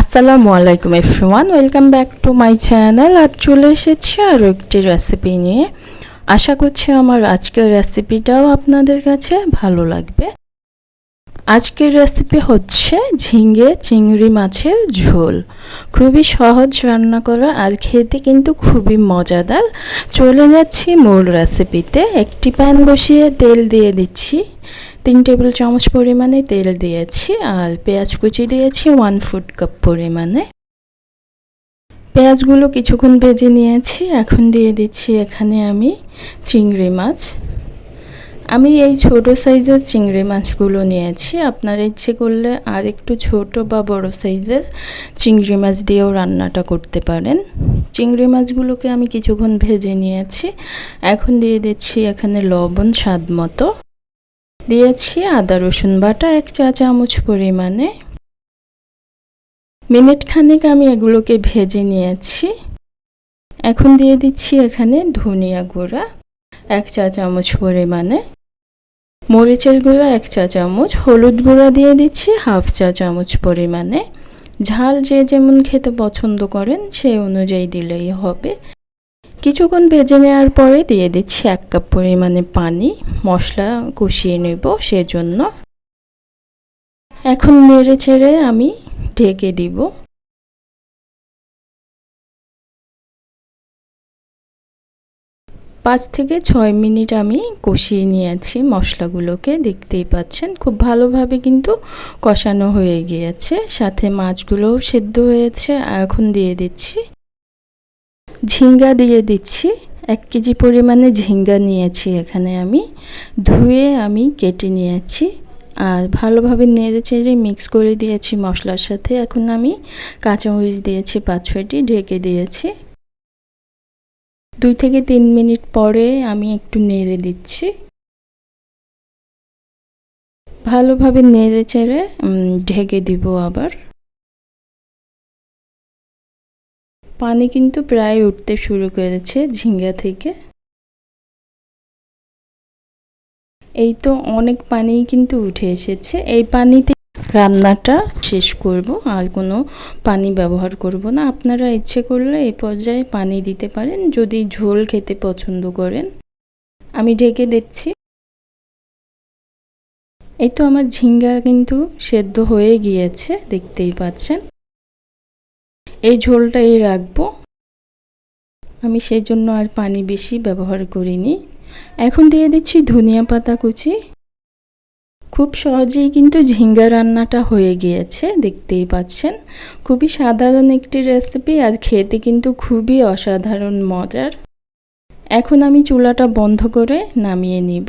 আসসালামু আলাইকুম everyone, welcome back to my channel. আর চলে এসেছি আরও একটি রেসিপি নিয়ে। আশা করছি আমার আজকের রেসিপিটাও আপনাদের কাছে ভালো লাগবে। আজকের রেসিপি হচ্ছে ঝিঙ্গে চিংড়ি মাছের ঝোল। খুবই সহজ রান্না করা আর খেতে কিন্তু খুবই মজাদার। চলে যাচ্ছি মূল রেসিপিতে। একটি প্যান বসিয়ে তেল দিয়ে দিচ্ছি। তিন টেবিল চামচ পরিমাণে তেল দিয়েছি আর পেঁয়াজ কুচি দিয়েছি ওয়ান ফুড কাপ পরিমাণে। পেঁয়াজগুলো কিছুক্ষণ ভেজে নিয়েছি। এখন দিয়ে দিচ্ছি এখানে আমি চিংড়ি মাছ। আমি এই ছোট সাইজের চিংড়ি মাছগুলো নিয়েছি। আপনার ইচ্ছে করলে আর একটু ছোট বা বড় সাইজের চিংড়ি মাছ দিয়েও রান্নাটা করতে পারেন। চিংড়ি মাছগুলোকে আমি কিছুক্ষণ ভেজে নিয়েছি। এখন দিয়ে দিচ্ছি এখানে লবণ স্বাদ মতো। দিয়েছি, আদা, রসুন বাটা, এক চা চামচ পরিমাণে। মিনিট খানিক আমি এগুলোকে ভেজে নিয়েছি। এখন দিয়ে দিচ্ছি এখানে ধনিয়া গুঁড়া, এক চা চামচ পরিমাণে। মরিচের গুঁড়া, এক চা চামচ। হলুদ গুঁড়া দিয়ে দিচ্ছি, হাফ চা চামচ পরিমাণে। ঝাল যে যেমন খেতে পছন্দ করেন সেই অনুযায়ী দিলেই হবে। কিছুক্ষণ ভেজে নেওয়ার পরে দিয়ে দিচ্ছি এক কাপ পরিমাণে পানি, মশলা কষিয়ে নেব সেজন্য। এখন নেড়ে ছেড়ে আমি ঢেকে দিব। পাঁচ থেকে ছয় মিনিট আমি কষিয়ে নিয়েছি মশলাগুলোকে, দেখতেই পাচ্ছেন খুব ভালোভাবে কিন্তু কষানো হয়ে গিয়েছে। সাথে মাছগুলোও সেদ্ধ হয়েছে, এখন দিয়ে দিচ্ছি ঝিঙ্গা দিয়ে দিচ্ছি। এক কেজি পরিমাণে ঝিঙ্গা নিয়েছি এখানে আমি। ধুয়ে আমি কেটে নিয়েছি। আর ভালোভাবে নেড়ে চেড়ে মিক্স করে দিয়েছি মশলার সাথে। এখন আমি কাঁচামরিচ দিয়েছি পাঁচ ছয়টি ঢেকে দিয়েছি। দুই থেকে তিন মিনিট পরে আমি একটু নেড়ে দিচ্ছি। ভালোভাবে নেড়ে চেড়ে ঢেকে দিব আবার। পানি কিন্তু প্রায় উঠতে শুরু করেছে ঝিঙ্গা থেকে। এই তো অনেক পানি কিন্তু উঠে এসেছে। এই পানিতে রান্নাটা শেষ করব, আর কোনো পানি ব্যবহার করব না। আপনারা ইচ্ছে করলে এই পর্যায়ে পানি দিতে পারেন, যদি ঝোল খেতে পছন্দ করেন। আমি ঢেকে দিচ্ছি। এই তো আমার ঝিঙ্গা কিন্তু সেদ্ধ হয়ে গিয়েছে, দেখতেই পাচ্ছেন। এই ঝোলটাই রাখব। আমি সেই জন্য আর পানি বেশি ব্যবহার করিনি। এখন দিয়ে দিচ্ছি ধনিয়া পাতা কুচি। খুব সহজেই কিন্তু ঝিঙ্গা রান্নাটা হয়ে গিয়েছে, দেখতেই পাচ্ছেন। খুবই সাধারণ একটি রেসিপি আর খেতে কিন্তু খুবই অসাধারণ মজার। এখন আমি চুলাটা বন্ধ করে নামিয়ে নিব।